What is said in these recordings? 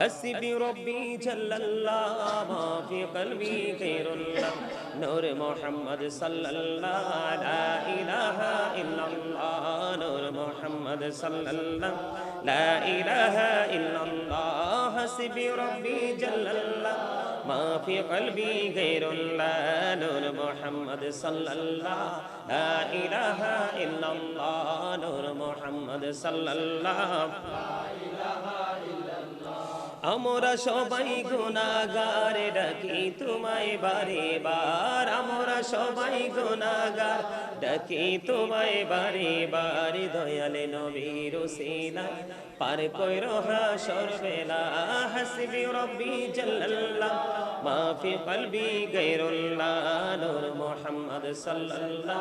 حسبي ربي جل الله ما في قلبي غير الله نور محمد صلى الله لا إله إلا الله. نور محمد صلى الله لا إله إلا الله. حسبي ربي جل الله ما في قلبي غير الله نور محمد صلى الله لا إله إلا الله. نور محمد صلى الله আমরা সবাই গুণাগার ডাকি তোমায় বারে বার? আমরা সবাই গুণাগার ডাকি তোমায় বারে বার? দয়ালে নবীর সিনা পার কইর হাসর বেলা হাসবি রব্বি জাল্লাল্লাহ মা ফি কলবি গায়রুল্লাহ, নূর মুহাম্মদ সাল্লাল্লাহ,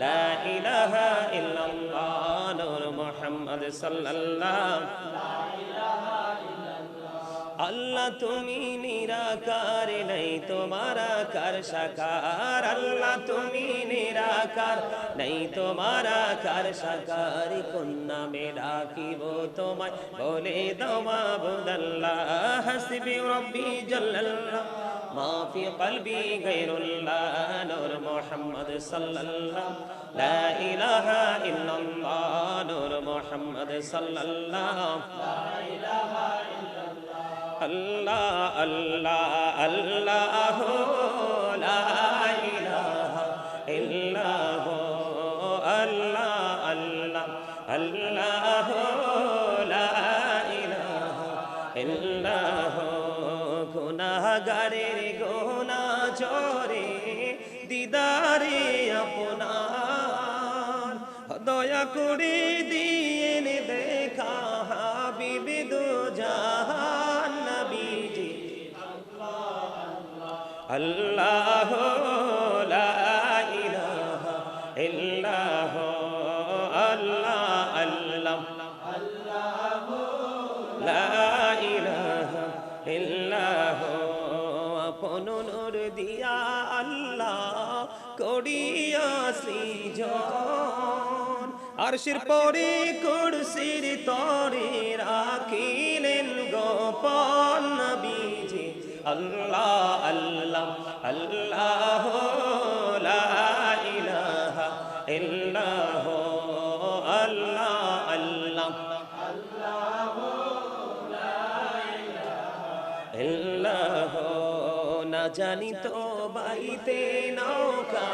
লা ইলাহা ইল্লাল্লাহ, নূর মুহাম্মদ সাল্লাল্লাহ। আল্লাহ তুমি নিরাকার নেই তোমারা কার সাকার আল্লাহ তুমি নিরাকার নেই তোমারা কার সাকার কন্যা মে ডাকিব তোমায় বলে দমা বুদাল্লাহ হাসবি রব্বি জাল্লাল্লাহ ما في قلبي غير الله نور محمد صلى الله لا إله إلا الله نور محمد صلى الله আল্লাহ আল্লাহ আল্লাহ গুণাগারের গোনা চরে দিদারে আপনার। দয়া করে দিয়ে দেয় আল্লাহ আরশের পরে কুরসির তরে রাখিলেন গোপন নবীজি আল্লাহ আল্লাহ আল্লাহ লা ইলাহা ইল্লাহ, আল্লাহ আল্লাহ। ইল্লাহ, না জানি তো বাইতে নৌকা,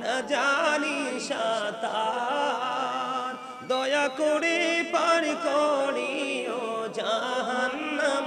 না জানি সাঁতার। দয়া করে পার করিও জাহান্নাম।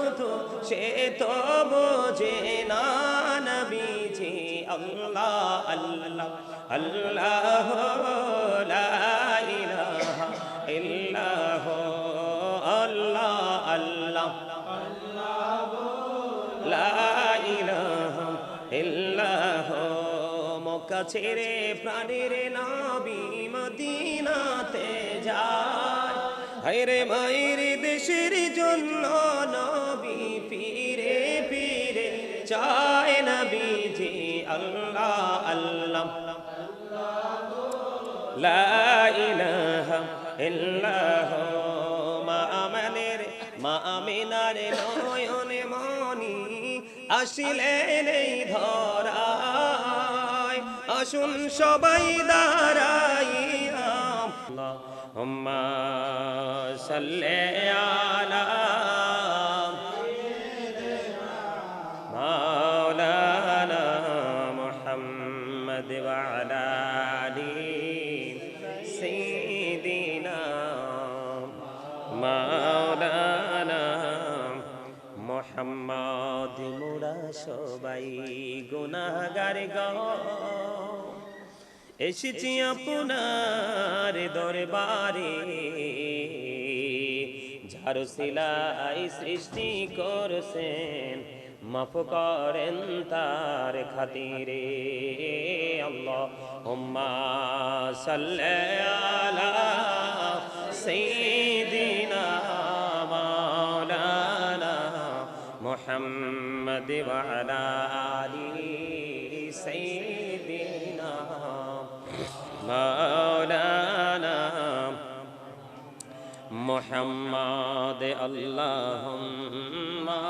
সে তো বোঝে না নবীজি আল্লাহ আল্লাহ আল্লাহ লা ছেড়ে প্রাণের নবী মদিনাতে যায়। হায়রে মায়ের দেশের জন্য ফিরে চায় নবীজি আল্লাহ আল্লাহ। লা ইলাহা ইল্লাহ মা নয়নে মনি আসিলেন এই আসুন সবাই দাঁড়াইয়া। আল্লাহুম্মা সাল্লি আলা محمد وعلى آل سيدنا مولانا মোহাম্মদ মোরা সবাই গুনাহগার গ এসেছি আপনার দরবারে আর সিলাই সৃষ্টি করছেন মাফ করেন তার খাতিরে আল্লাহ হুম্মা সাল্লাল্লাহ সাইয়্যিদিনা মাওলানা মুহাম্মদ ওয়া আলা আলি সাইয়্যিদিনা মাওলানা محمد اللهم صل على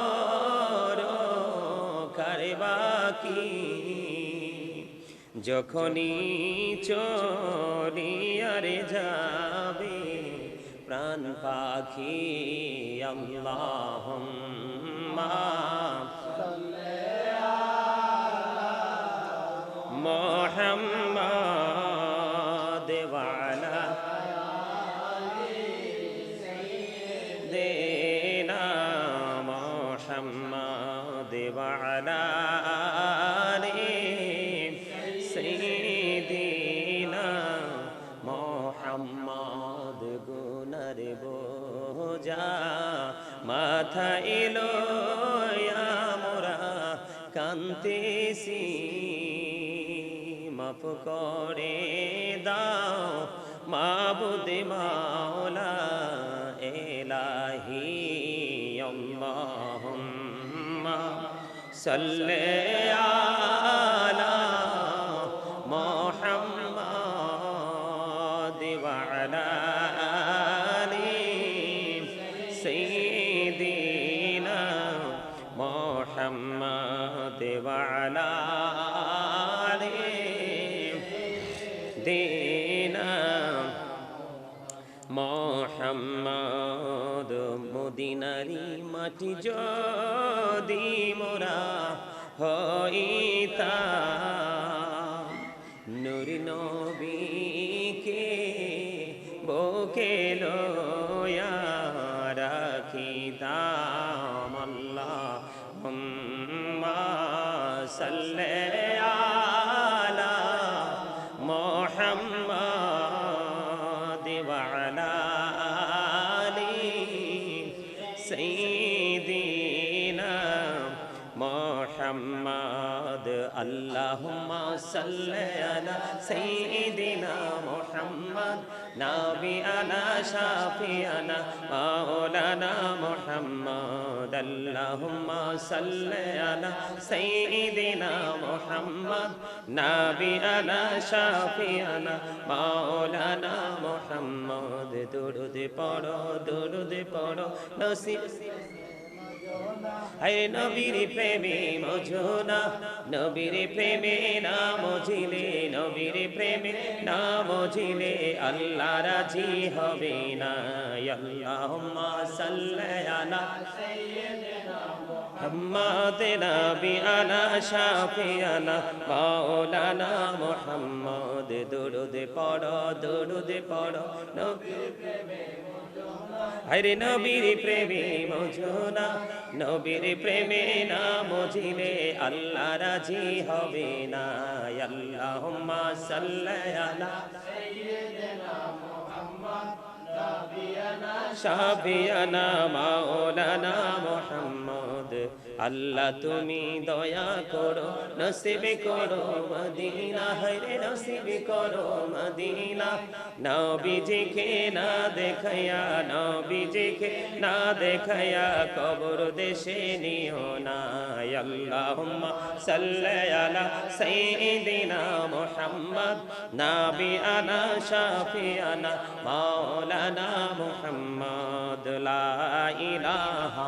যখনই চলিয়ারে যাবে প্রাণ পাখি আল্লাহ মোহাম্মদ ওয়ালা দেনা মোহাম্মদ ওয়ালা মাথা এলো আমরা কান্তেছি মাফ করে দাও মাবুদ মাওলা এলাহি আল্লাহুম্মা সাল্লি আলা দিনা মোহাম্মদ মদিনারি মাটি যদি মোরা হইতা। নুরি سيدنا محمد نبينا شافينا مولانا محمد اللهم صل على سيدنا محمد نبينا شافينا مولانا محمد درود পড়ো درود পড়ো নসিব হায় নবীর প্রেমে মজনা নবীর প্রেমে না মজিলে নবীর প্রেমে না মজিলে আল্লাহ রাজি হবে না আল্লাহুম্মা সাল্লি আলা محمد نبينا شافينا مولانا محمد درود পড়ো درود পড়ো নবীর হায়রে নবীর প্রেমে মজনা, নবীর প্রেমে না মজিলে আল্লাহ রাজি হবে না। আল্লাহ সাল্লাহ আলা শাফিয়ানা, মাওলানা মুহাম্মদ। আল্লাহ তুমি দয়া করো, নসিব করো মদিনা হরে নসিব করো মদিনা। নবীজিকে না দেখায়া নবীজিকে না দেখায়া কবর দেশে নিও না। আল্লাহুম্মা সাল্লি আলা সাইয়্যিদিনা মুহাম্মদ নাবিয়ানা শাফিয়ানা মাওলানা মুহাম্মদ, লা ইলাহা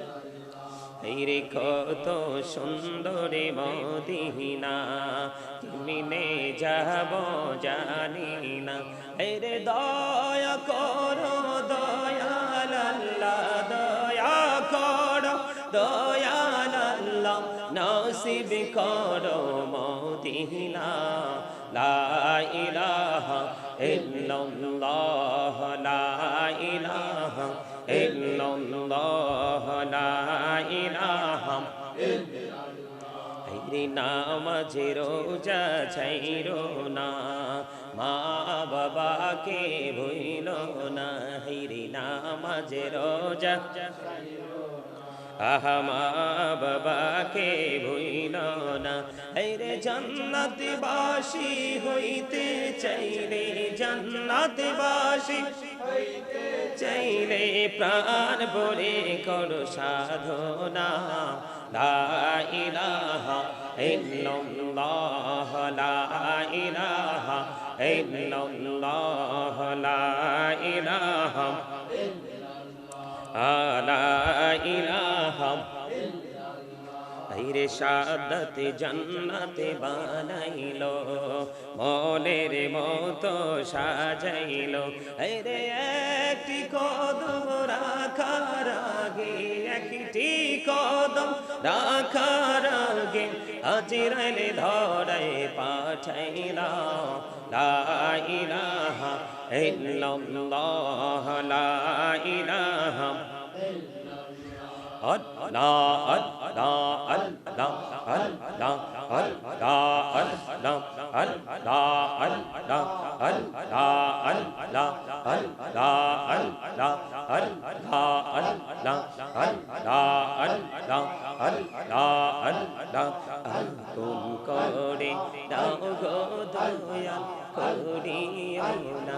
রে কত সুন্দর মদিনা কেমনে যাব জানি না। রে দয়া করো দয়া নসিব করো মদিনা। লা ইলাহা ইল্লাল্লাহ, লা ইলাহা নামাজে রোজা ছাইরো না। মা বাবাকে ভইল না হাইরে নামাজে রোজা আহা, মা বাবাকে ভইল না। হাইরে জান্নাত বাসি হইতে চাইলে জান্নাত বাসি চাইলে প্রাণ ভরে করো সাধনা। লা ইলাহা ইল্লাল্লাহ, লা ইলাহা ইল্লাল্লাহ, লা ইলাহা লা ইলাহা রে সাদত জান্নাতে বানাইলো, মনের মতো সাজাইলো। রে একটি কদম রাখার আগে একটি কদম রাখার আগে আজিরাইলে ধরাই পাঠাইলা লা ইলাহা ইল্লাল্লাহ লা তুম করে দাও গো দয়াল করিও না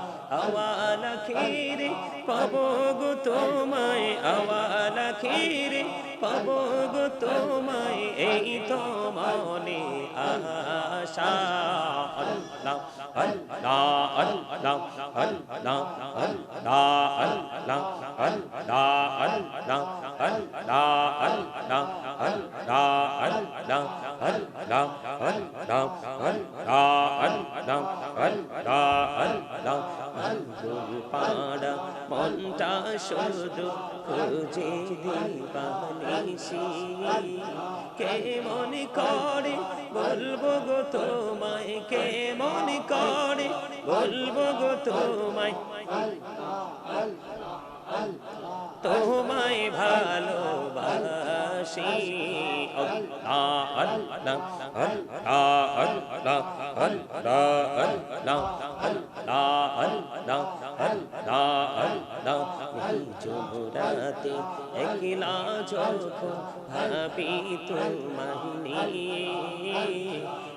আওয়ালা খিরে পাবো গো তোমায় আওয়ালা খিরে পাবো গো তোমায় এই তো মনে আশা আল্লাহ আল্লাহ আল্লাহ আল্লাহ আল্লাহ আল্লাহ আল্লাহ আল্লাহ আল্লাহ আল্লাহ পাড়া মনটা শুধু খুঁজে দিবানিসি কেমন করে বলব গো তোমায় কেমন করে বলব গো তোমায় আল্লাহ আল্লাহ আল্লাহ তোমায় ভালোবাসি আল্লাহ আল্লাহ আল্লাহ আল্লাহ আল্লাহ আল্লাহ আল্লাহ আল্লাহ আল্লাহ আল্লাহ যুবরাতে একলা যখন ভাবি তোমায়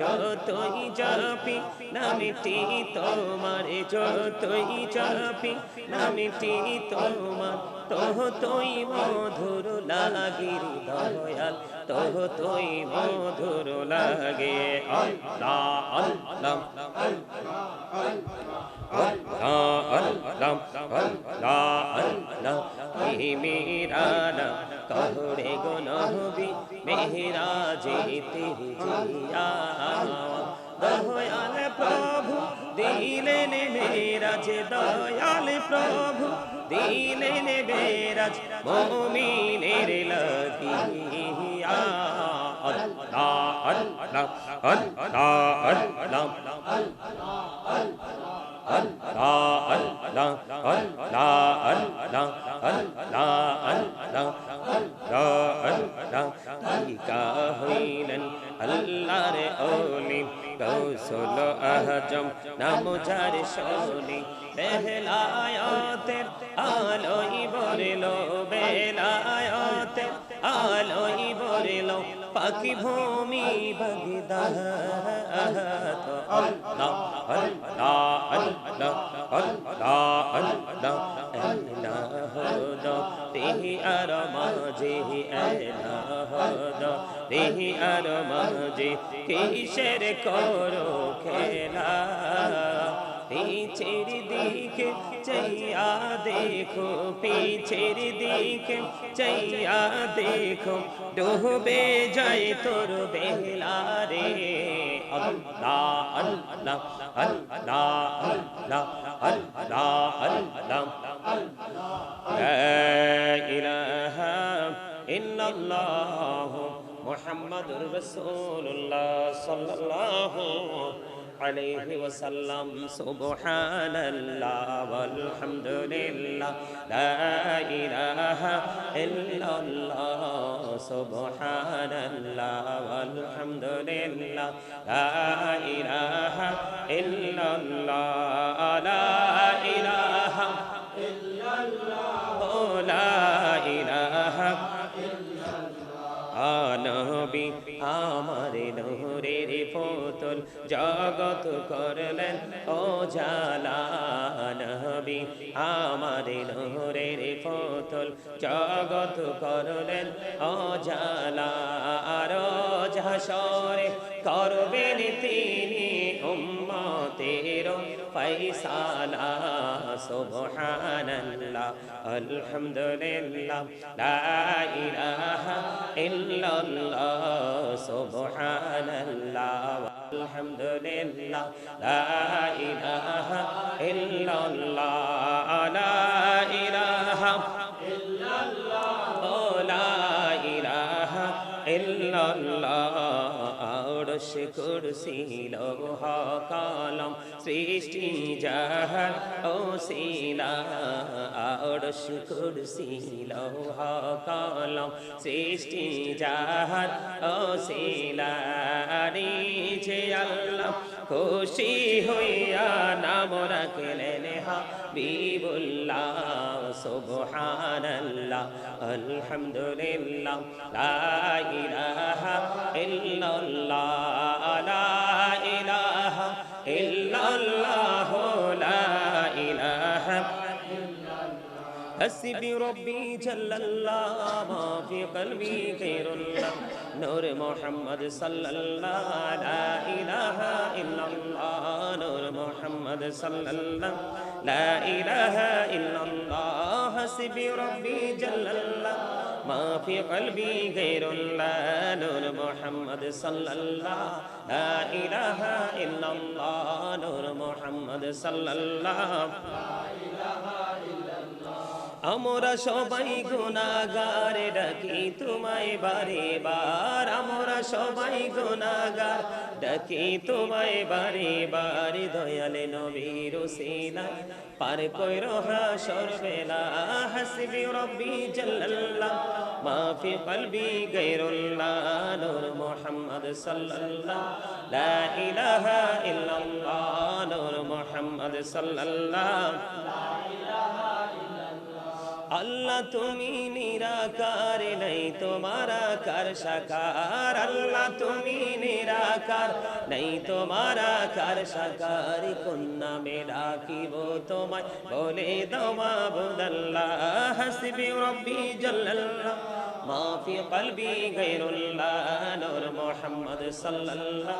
যতই জপি নামটি তোমার যতই জপি নামটি তোমার তহ তই মধুর লাগির দয়াল তহ তই মধুর লাগে আল্লাহ আল্লাহ আল্লাহ আল্লাহ আল্লাহ আল্লাহ মেরা कहरे गो नबी मेहराजे तेरी जिया दयाल प्रभु दिले ने मेरा जे दयाल प्रभु दिले ने मेरा मोमीनेर लगिया अल्लाह अल्लाह अल्लाह अल्लाह अल्लाह আল্লাহ আল্লাহ আল্লাহ আল্লাহ আল্লাহ আল্লাহ আল্লাহ আল্লাহ হইলেন আল্লাহর ওলি কৌশল আহজম নাম যার শোনি বেহলায়তের আলোই বরিল বেলায়তের আলোই পাখি ভূমি বগদা। আল্লাহ আল্লাহ আল্লাহ আল্লাহ আল্লাহ এলাহদ তেহি আর মাঝে তেহি আর মাঝে কিসের করো খেলা? پیچھے دیکھ، چیا دیکھو، پیچھے دیکھ، چیا دیکھو۔ ڈوبے جائے تر بیلا رے اللہ اللہ اللہ اللہ اللہ اللہ۔ لا الہ الا اللہ، محمد رسول اللہ صلی اللہ عليه وسلم. سبحان الله والحمد لله لا إله إلا الله. سبحان الله والحمد لله لا إله إلا الله. لا إله إلا الله. لا إله নবী আমার রে ফতুল জগত করলেন ও জালা নবী। আমার রে ফতল জগত করলেন ও জালা আর হাসরে করবেন তিনি تيرو فايسالا سبحان الله الحمد لله لا إله إلا الله. سبحان الله الحمد لله لا إله إلا الله. لا إله আরশ কুরসি লৌহ কলম সৃষ্টি জাহান ও শিলা আরশ কুরসি লৌহ কলম সৃষ্টি জাহান ও শিলা নিচে আল্লাহ খুশি হইয়া নাম রাখলেন হাবিবুল্লাহ, সুবহানাল্লাহ, আলহামদুলিল্লাহ, লা ইলাহা حسبي ربي جل الله ما في قلبي خير الله نور محمد صلى الله لا إله إلا الله. نور محمد صلى الله لا إله إلا الله. حسبي ربي جل الله ما في قلبي غير الله نور محمد صلى الله لا إله إلا الله. نور محمد صلى الله. আমরা সবাই গুণাগার ডাকি তোমায় বারে বার? আমরা সবাই গুণাগার ডাকি তোমায় বারে বার? দয়ালে নবীর সিনা পার কইর হাসর বেলা হাসবি রব্বি জাল্লাল্লাহ মা ফি কলবি গায়রুল্লাহ, নূর মুহাম্মদ সাল্লাল্লাহ, লা ইলাহা ইল্লাল্লাহ, নূর মুহাম্মদ সাল্লাল্লাহ। আল্লাহ তুমি নিরাকার নেই তোমার আকার সাকার আল্লাহ তুমি নিরাকার নেই তোমার আকার সাকার কোন নামে ডাকিব তোমায় বলে দমা বুদাল্লাহ হাসবি রব্বি জাল্লাল্লাহ ما في قلبي غير الله نور محمد صلى الله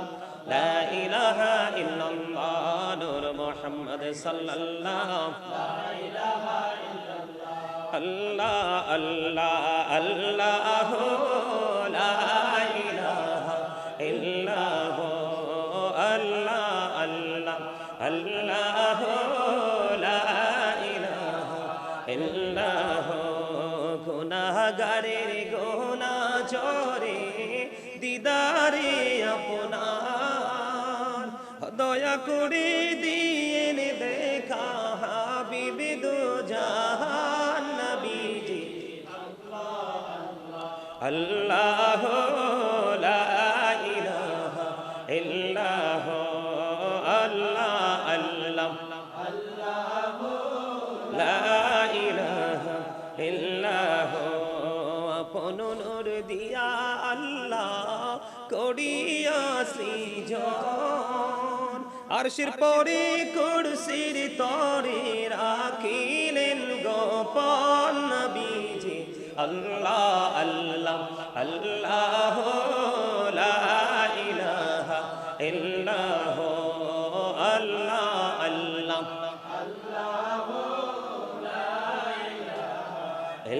لا إله إلا الله نور محمد صلى الله لا إله আল্লাহ আল্লাহ আল্লাহ আল্লাহ আল্লাহ আল্লাহ গুনাগারের গোনা চরে দিদারে আপনার। দয়া করে সৃজন আরশের পরে কুরসির তরে রাখিলেন গোপন নবীজি। আল্লাহ আল্লাহ আল্লাহ লা ইলাহা ইল্লাহ, আল্লাহ আল্লাহ।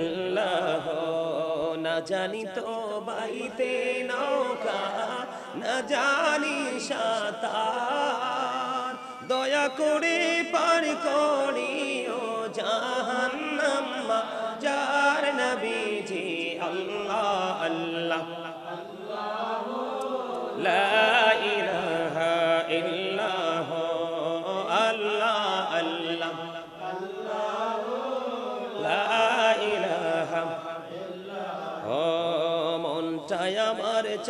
ইল্লাহ না জানি তো বাইতে নৌকা না জানি সাতার। দয়া করে পার করিও জাহান্নাম যার নবীজি আল্লাহ আল্লাহ।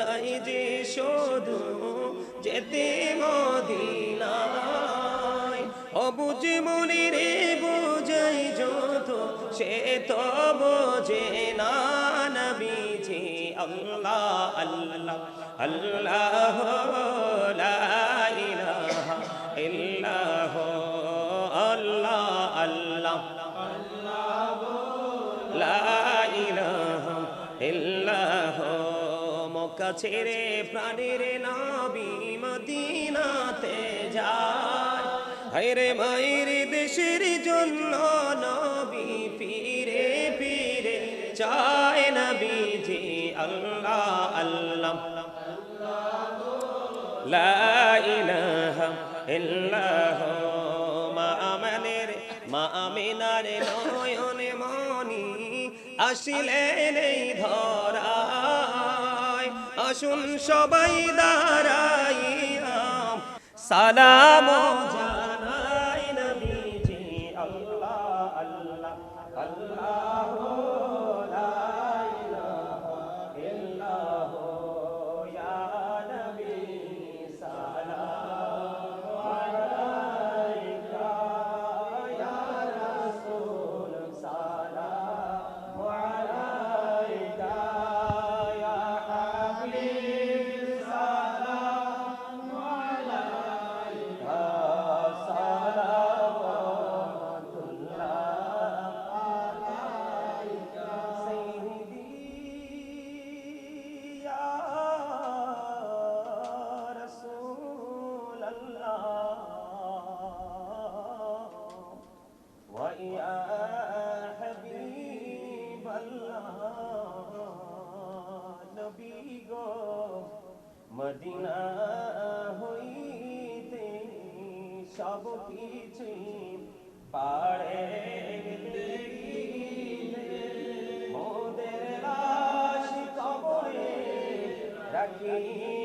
চাই যে শুধু যেতে মদিনায়। বুঝি মনি রে বুঝাই যত সে তো বোঝে না নবীজি, আল্লাহ আল্লাহ আল্লাহ ছেড়ে প্রাণের নবী মদিনাতে যায়। হায়রে মায়ের দেশের জন্য নবী ফিরে ফিরে চায় নবীজি আল্লাহ আল্লাহ। লা ইলাহা ইল্লাহ মা আমানের মা আমিনার নয়নে মনি আসিলেন এই ধরায় আসুন সবাই দাঁড়াইয়া। সালাম মদিনা হইতে সব কিছু পাড়ে মোদের লাশ কবরে রাখিলে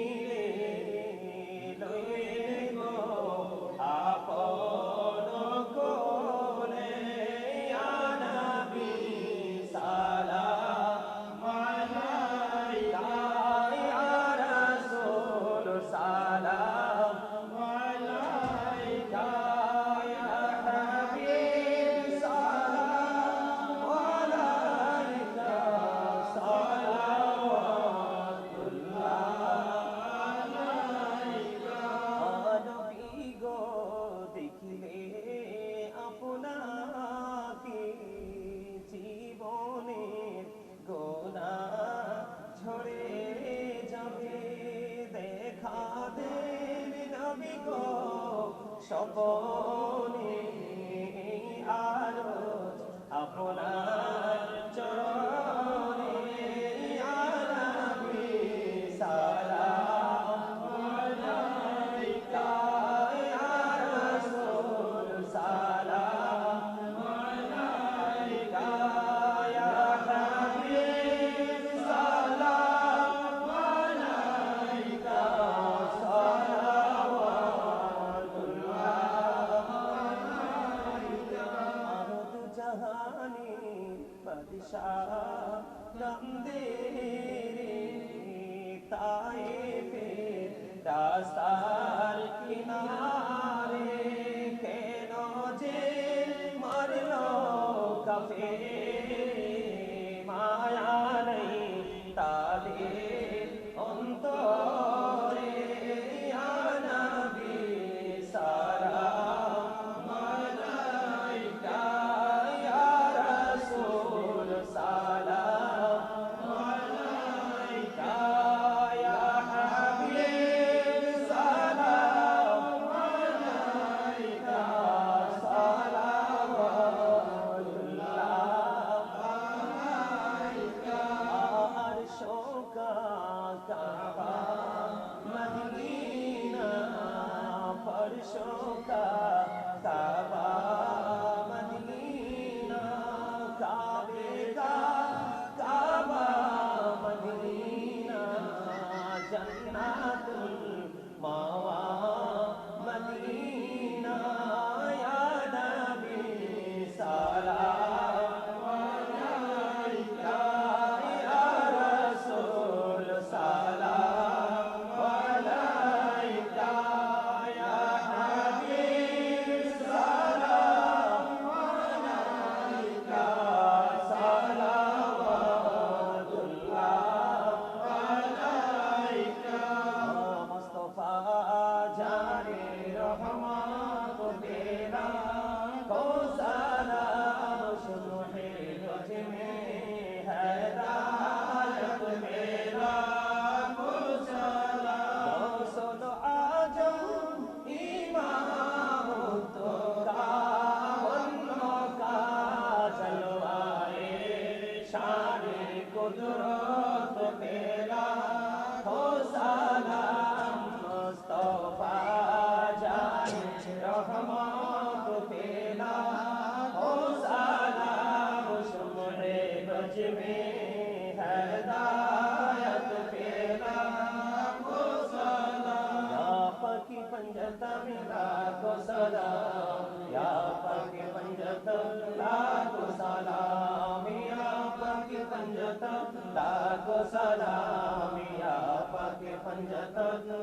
Odara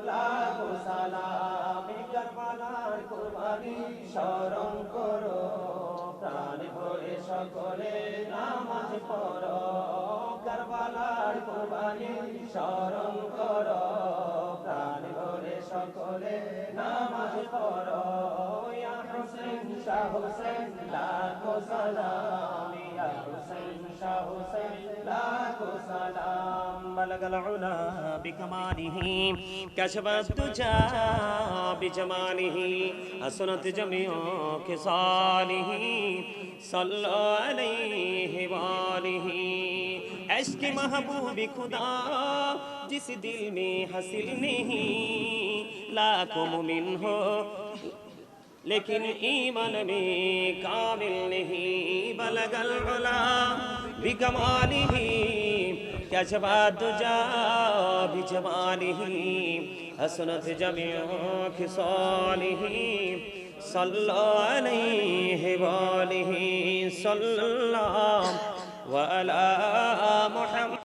লাখো সালাম কারবালার কুরবানি স্মরণ করো প্রাণ ভরে সকলে নামাজ পড়ো কারবালার কুরবানি স্মরণ করো প্রাণ ভরে সকলে নামাজ পড়ো হোসেন শাহ হোসেন লাখো সালাম حسین عشق محبوب خدا جس دل میں حاصل نہیں لاکھوں مومن ہو لیکن ایمن میں کامل نہیں بلغ العلا بکمالہ کیا جواد جا بجمالہ حسنت جميع خصالہ صلی علیہ وآلہ صلی اللہ وعلا محمد